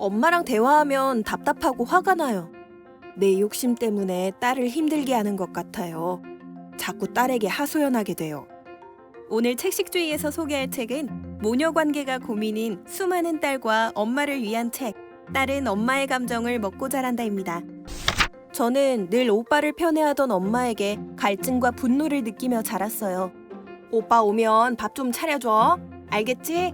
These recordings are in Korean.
엄마랑 대화하면 답답하고 화가 나요. 내 욕심 때문에 딸을 힘들게 하는 것 같아요. 자꾸 딸에게 하소연하게 돼요. 오늘 책식주의에서 소개할 책은 모녀 관계가 고민인 수많은 딸과 엄마를 위한 책. 딸은 엄마의 감정을 먹고 자란다입니다. 저는 늘 오빠를 편애하던 엄마에게 갈증과 분노를 느끼며 자랐어요. 오빠 오면 밥 좀 차려줘. 알겠지?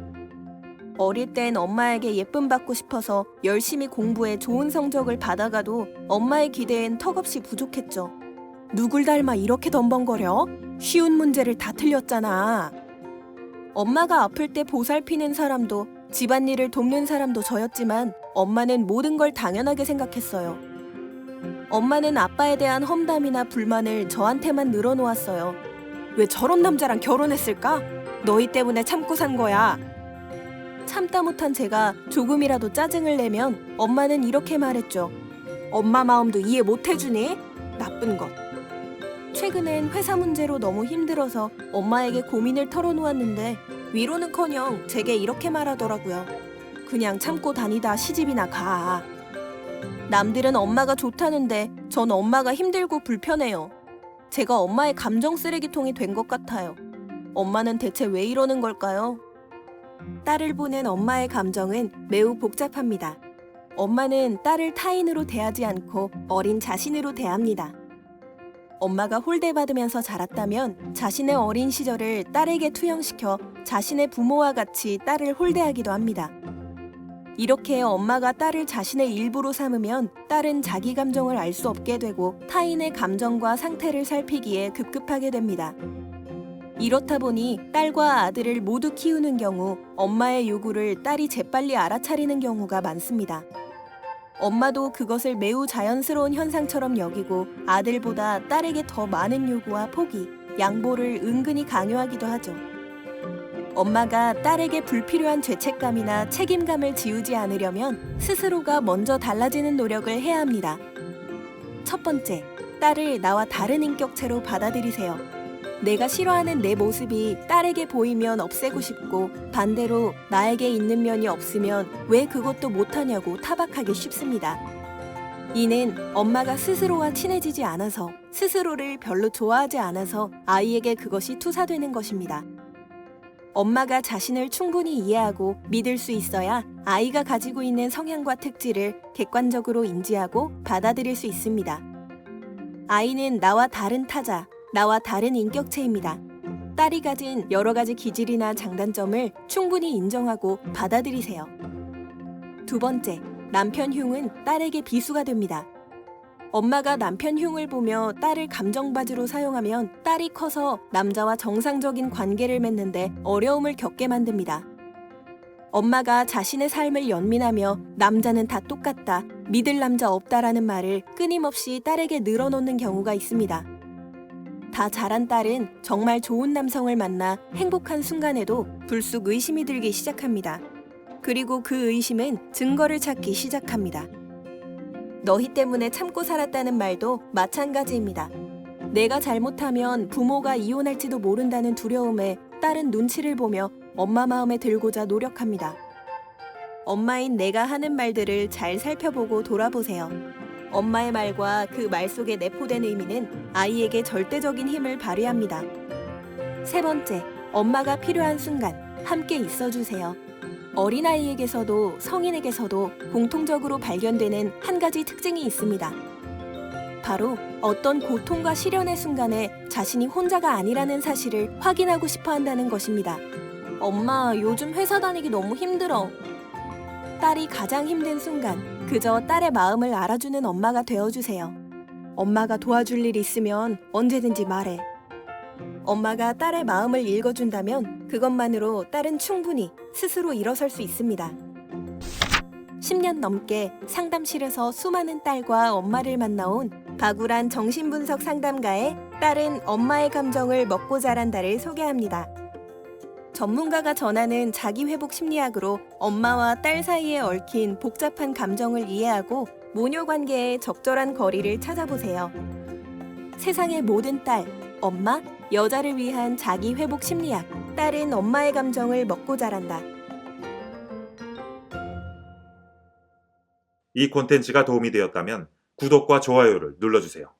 어릴 땐 엄마에게 예쁨 받고 싶어서 열심히 공부해 좋은 성적을 받아가도 엄마의 기대엔 턱없이 부족했죠. 누굴 닮아 이렇게 덤벙거려? 쉬운 문제를 다 틀렸잖아. 엄마가 아플 때 보살피는 사람도 집안일을 돕는 사람도 저였지만 엄마는 모든 걸 당연하게 생각했어요. 엄마는 아빠에 대한 험담이나 불만을 저한테만 늘어놓았어요. 왜 저런 남자랑 결혼했을까? 너희 때문에 참고 산 거야. 참다 못한 제가 조금이라도 짜증을 내면 엄마는 이렇게 말했죠. 엄마 마음도 이해 못 해주니? 나쁜 것. 최근엔 회사 문제로 너무 힘들어서 엄마에게 고민을 털어놓았는데 위로는커녕 제게 이렇게 말하더라고요. 그냥 참고 다니다 시집이나 가. 남들은 엄마가 좋다는데 전 엄마가 힘들고 불편해요. 제가 엄마의 감정 쓰레기통이 된 것 같아요. 엄마는 대체 왜 이러는 걸까요? 딸을 보는 엄마의 감정은 매우 복잡합니다. 엄마는 딸을 타인으로 대하지 않고 어린 자신으로 대합니다. 엄마가 홀대받으면서 자랐다면 자신의 어린 시절을 딸에게 투영시켜 자신의 부모와 같이 딸을 홀대하기도 합니다. 이렇게 엄마가 딸을 자신의 일부로 삼으면 딸은 자기 감정을 알 수 없게 되고 타인의 감정과 상태를 살피기에 급급하게 됩니다. 이렇다 보니 딸과 아들을 모두 키우는 경우 엄마의 요구를 딸이 재빨리 알아차리는 경우가 많습니다. 엄마도 그것을 매우 자연스러운 현상처럼 여기고 아들보다 딸에게 더 많은 요구와 포기, 양보를 은근히 강요하기도 하죠. 엄마가 딸에게 불필요한 죄책감이나 책임감을 지우지 않으려면 스스로가 먼저 달라지는 노력을 해야 합니다. 첫 번째, 딸을 나와 다른 인격체로 받아들이세요. 내가 싫어하는 내 모습이 딸에게 보이면 없애고 싶고 반대로 나에게 있는 면이 없으면 왜 그것도 못하냐고 타박하기 쉽습니다. 이는 엄마가 스스로와 친해지지 않아서 스스로를 별로 좋아하지 않아서 아이에게 그것이 투사되는 것입니다. 엄마가 자신을 충분히 이해하고 믿을 수 있어야 아이가 가지고 있는 성향과 특질을 객관적으로 인지하고 받아들일 수 있습니다. 아이는 나와 다른 타자, 나와 다른 인격체입니다. 딸이 가진 여러 가지 기질이나 장단점을 충분히 인정하고 받아들이세요. 두 번째, 남편 흉은 딸에게 비수가 됩니다. 엄마가 남편 흉을 보며 딸을 감정바지로 사용하면 딸이 커서 남자와 정상적인 관계를 맺는데 어려움을 겪게 만듭니다. 엄마가 자신의 삶을 연민하며 남자는 다 똑같다, 믿을 남자 없다라는 말을 끊임없이 딸에게 늘어놓는 경우가 있습니다. 다 자란 딸은 정말 좋은 남성을 만나 행복한 순간에도 불쑥 의심이 들기 시작합니다. 그리고 그 의심은 증거를 찾기 시작합니다. 너희 때문에 참고 살았다는 말도 마찬가지입니다. 내가 잘못하면 부모가 이혼할지도 모른다는 두려움에 딸은 눈치를 보며 엄마 마음에 들고자 노력합니다. 엄마인 내가 하는 말들을 잘 살펴보고 돌아보세요. 엄마의 말과 그 말 속에 내포된 의미는 아이에게 절대적인 힘을 발휘합니다. 세 번째, 엄마가 필요한 순간 함께 있어주세요. 어린아이에게서도 성인에게서도 공통적으로 발견되는 한 가지 특징이 있습니다. 바로 어떤 고통과 시련의 순간에 자신이 혼자가 아니라는 사실을 확인하고 싶어 한다는 것입니다. 엄마, 요즘 회사 다니기 너무 힘들어. 딸이 가장 힘든 순간, 그저 딸의 마음을 알아주는 엄마가 되어주세요. 엄마가 도와줄 일 있으면 언제든지 말해. 엄마가 딸의 마음을 읽어준다면 그것만으로 딸은 충분히 스스로 일어설 수 있습니다. 10년 넘게 상담실에서 수많은 딸과 엄마를 만나온 박우란 정신분석 상담가의 딸은 엄마의 감정을 먹고 자란다를 소개합니다. 전문가가 전하는 자기회복 심리학으로 엄마와 딸 사이에 얽힌 복잡한 감정을 이해하고 모녀 관계의 적절한 거리를 찾아보세요. 세상의 모든 딸, 엄마, 여자를 위한 자기회복 심리학. 딸은 엄마의 감정을 먹고 자란다. 이 콘텐츠가 도움이 되었다면 구독과 좋아요를 눌러주세요.